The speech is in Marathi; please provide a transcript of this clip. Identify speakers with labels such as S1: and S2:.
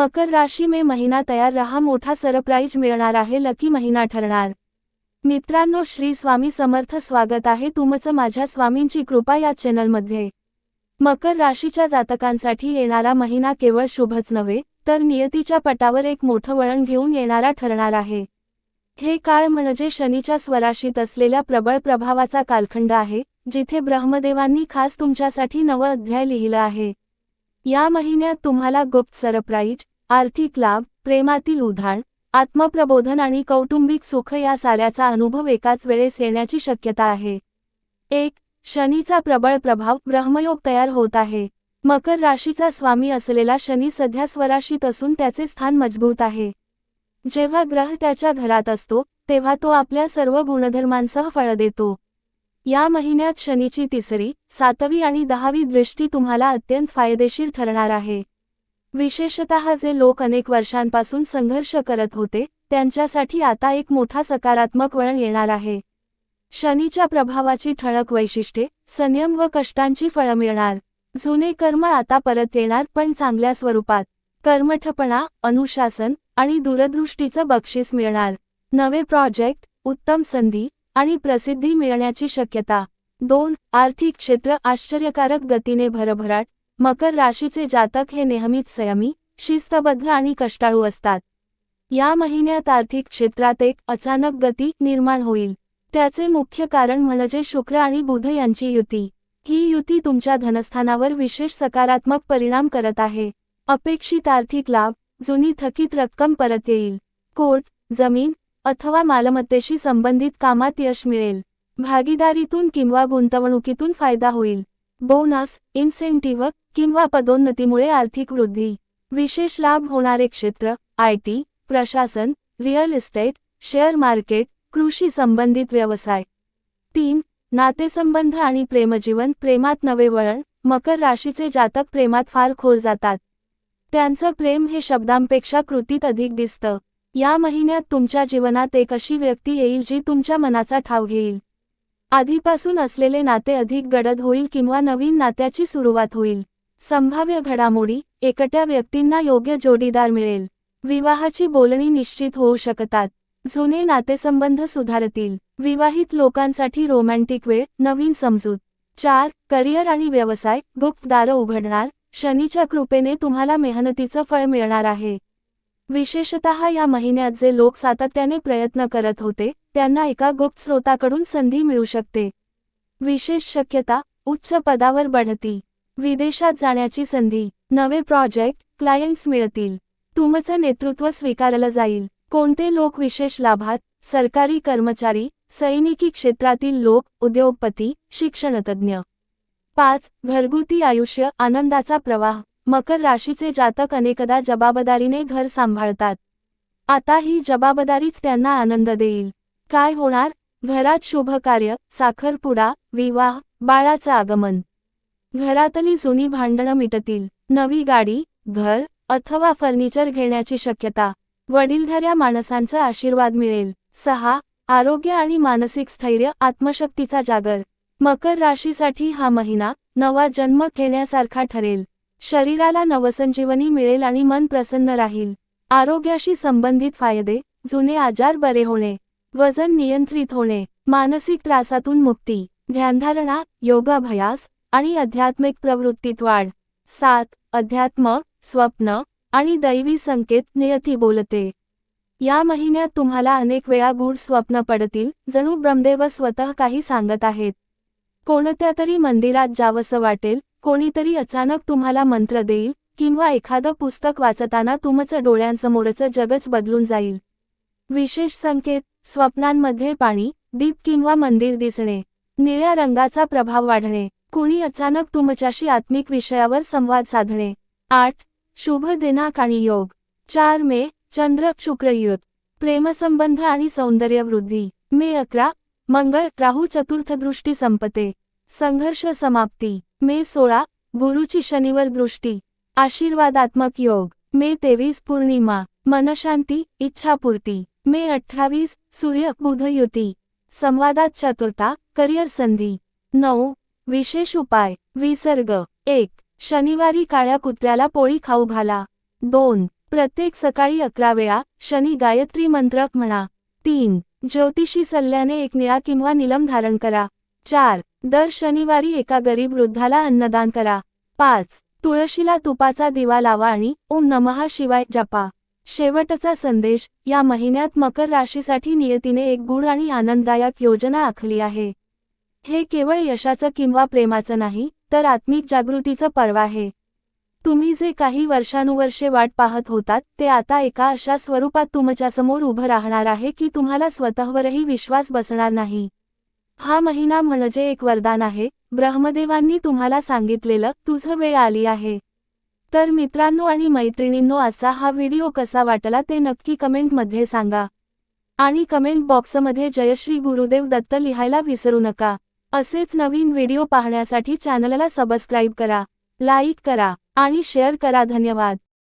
S1: मकर राशी मे महिना तयार रहा मोठा सरप्राईज मिळणार आहे लकी महिना ठरणार. मित्रांनो श्री स्वामी समर्थ स्वागत आहे तुमचं माझ्या स्वामींची कृपा या चॅनलमध्ये. मकर राशीच्या जातकांसाठी येणारा महिना केवळ शुभच नव्हे तर नियतीच्या पटावर एक मोठं वळण घेऊन येणारा ठरणार आहे. हे काळ म्हणजे शनीच्या स्वराशीत असलेल्या प्रबळ प्रभावाचा कालखंड आहे जिथे ब्रह्मदेवांनी खास तुमच्यासाठी नवं अध्याय लिहिलं आहे. या महिन्यात तुम्हाला गुप्त सरप्राईज आर्थिक लाभ प्रेमातील उधाण आत्मप्रबोधन आणि कौटुंबिक सुख या साऱ्याचा अनुभव एकाच वेळेस येण्याची शक्यता आहे. एक शनीचा प्रबळ प्रभाव ब्रह्मयोग तयार होत आहे. मकर राशीचा स्वामी असलेला शनी सध्या स्वराशीत असून त्याचे स्थान मजबूत आहे. जेव्हा ग्रह त्याच्या घरात असतो तेव्हा तो आपल्या सर्व गुणधर्मांसह फळ देतो. या महिन्यात शनीची तिसरी सातवी आणि दहावी दृष्टी तुम्हाला अत्यंत फायदेशीर ठरणार आहे. विशेषतः जे लोक अनेक वर्षांपासून संघर्ष करत होते त्यांच्यासाठी आता एक मोठा सकारात्मक वळण येणार आहे. शनीच्या प्रभावाची ठळक वैशिष्ट्ये संयम व कष्टांची फळं मिळणार. जुने कर्म आता परत येणार पण चांगल्या स्वरूपात. कर्मठपणा अनुशासन आणि दूरदृष्टीचं बक्षीस मिळणार. नवे प्रोजेक्ट उत्तम संधी आणि प्रसिद्धी मिळण्याची शक्यता. दोन आर्थिक क्षेत्र आश्चर्यकारक गतीने भरभराट मकर राशीचे जातक हे नेहमीच संयमी शिस्तबद्ध आणि कष्टाळू असतात. या महिन्यात आर्थिक क्षेत्रात एक अचानक गती निर्माण होईल. त्याचे मुख्य कारण म्हणजे शुक्र आणि बुध यांची युती. ही युती तुमच्या धनस्थानावर विशेष सकारात्मक परिणाम करत आहे. अपेक्षित आर्थिक लाभ जुनी थकीत रक्कम परत येईल. कोर्ट जमीन अथवा मालमत्तेशी संबंधित कामात यश मिळेल. भागीदारीतून किंवा गुंतवणुकीतून फायदा होईल. बोनस इन्सेंटिव्ह किंवा पदोन्नतीमुळे आर्थिक वृद्धी. विशेष लाभ होणारे क्षेत्र आय टी प्रशासन रिअल इस्टेट शेअर मार्केट कृषी संबंधित व्यवसाय. तीन नातेसंबंध आणि प्रेमजीवन प्रेमात नवे वळण मकर राशीचे जातक प्रेमात फार खोल जातात. त्यांचं प्रेम हे शब्दांपेक्षा कृतीत अधिक दिसतं. या महिन्यात तुमच्या जीवनात एक अशी व्यक्ती येईल जी तुमच्या मनाचा ठाव घेईल. आधीपासून असलेले नाते अधिक गडद होईल किंवा नवीन नात्याची सुरुवात होईल. संभाव्य घडामोडी एकट्या व्यक्तींना योग्य जोडीदार मिळेल. विवाहाची बोलणी निश्चित होऊ शकतात. जुने नातेसंबंध सुधारतील. विवाहित लोकांसाठी रोमॅन्टिक वेळ नवीन समजूत. चार करिअर आणि व्यवसाय गुप्त दारं उघडणार. शनीच्या कृपेने तुम्हाला मेहनतीचं फळ मिळणार आहे. विशेषतः या महिन्यात जे लोक सातत्याने प्रयत्न करत होते त्यांना एका गुप्त स्रोताकडून संधी मिळू शकते. विशेष शक्यता उच्च पदावर बढती. विदेशात जाण्याची संधी. नवे प्रोजेक्ट क्लायंट्स मिळतील. तुमचं नेतृत्व स्वीकारलं जाईल. कोणते लोक विशेष लाभात? सरकारी कर्मचारी सैनिकी क्षेत्रातील लोक उद्योगपती शिक्षणतज्ज्ञ. पाच घरगुती आयुष्य आनंदाचा प्रवाह. मकर राशीचे जातक अनेकदा जबाबदारीने घर सांभाळतात. आता ही जबाबदारीच त्यांना आनंद देईल. काय होणार? घरात शुभ कार्य साखरपुडा विवाह बाळाचं आगमन. घरातली जुनी भांडणं मिटतील. नवी गाडी घर अथवा फर्निचर घेण्याची शक्यता. वडीलधाऱ्या माणसांचा आशीर्वाद मिळेल. सहा आरोग्य आणि मानसिक स्थैर्य आत्मशक्तीचा जागर. मकर राशीसाठी हा महिना नवा जन्म घेण्यासारखा ठरेल. शरीराला नवसंजीवनी मिळेल आणि मन प्रसन्न राहील. आरोग्याशी संबंधित फायदे जुने आजार बरे होणे वजन नियंत्रित होणे मानसिक त्रासातून मुक्ती ध्यानधारणा योगाभ्यास आणि आध्यात्मिक प्रवृत्तीत वाढ. सात अध्यात्म स्वप्न आणि दैवी संकेत नियती बोलते. या महिन्यात तुम्हाला अनेक वेळा गूढ स्वप्न पडतील जणू ब्रह्मदेव स्वतः काही सांगत आहेत. कोणत्या तरी मंदिरात जावंसं वाटेल कोणीतरी अचानक तुम्हाला मंत्र देईल किंवा एखादं पुस्तक वाचताना तुमचं डोळ्यांसमोरचं जगच बदलून जाईल. विशेष संकेत स्वप्नांमध्ये पाणी दीप किंवा मंदिर दिसणे निळ्या रंगाचा प्रभाव वाढणे कुणी अचानक तुमच्याशी आत्मिक विषयावर संवाद साधणे. आठ शुभ दिनाक आणि योग. चार मे चंद्र शुक्रयुत प्रेमसंबंध आणि सौंदर्यवृद्धी. मे अकरा मंगळ राहू चतुर्थदृष्टी संपते. संघर्ष समाप्ती. मे सोळा गुरुची शनिवर दृष्टी आशीर्वादात्मक योग मे तेवीस पौर्णिमा मनशांती इच्छापूर्ती मे अठ्ठावीस सूर्य बुध युती संवादात चतुर्था करिअर संधी नऊ विशेष उपाय विसर्ग एक शनिवारी काळ्या कुत्र्याला पोळी खाऊ घाला दोन प्रत्येक सकाळी अकरा वेळा शनी गायत्री मंत्रक म्हणा तीन ज्योतिषी सल्ल्याने एक निळा किंवा निलम धारण करा चार दर शनिवारी एका गरीब वृद्धाला अन्नदान करा. पाच. तुळशीला तुपाचा दिवा लावा आणि ओम नमहा शिवाय जपा. शेवटचा संदेश या महिन्यात मकर राशीसाठी नियतीने एक गुण आणि आनंददायक योजना आखली आहे. हे केवळ यशाचं किंवा प्रेमाचं नाही तर आत्मिक जागृतीचं पर्व आहे. तुम्ही जे काही वर्षानुवर्षे वाट पाहत होतात ते आता एका अशा स्वरूपात तुमच्यासमोर उभं राहणार आहे की तुम्हाला स्वतःवरही विश्वास बसणार नाही. हा महिना म्हणजे एक वरदान आहे. ब्रह्मदेवांनी तुम्हाला सांगितलेलं तुझं वेळ आली आहे. तर मित्रांनो आणि मैत्रिणींनो असा हा व्हिडिओ कसा वाटला ते नक्की कमेंटमध्ये सांगा. आणि कमेंट बॉक्समध्ये जयश्री गुरुदेव दत्त लिहायला विसरू नका. असेच नवीन व्हिडिओ पाहण्यासाठी चॅनलला सबस्क्राईब करा लाईक करा आणि शेअर करा. धन्यवाद.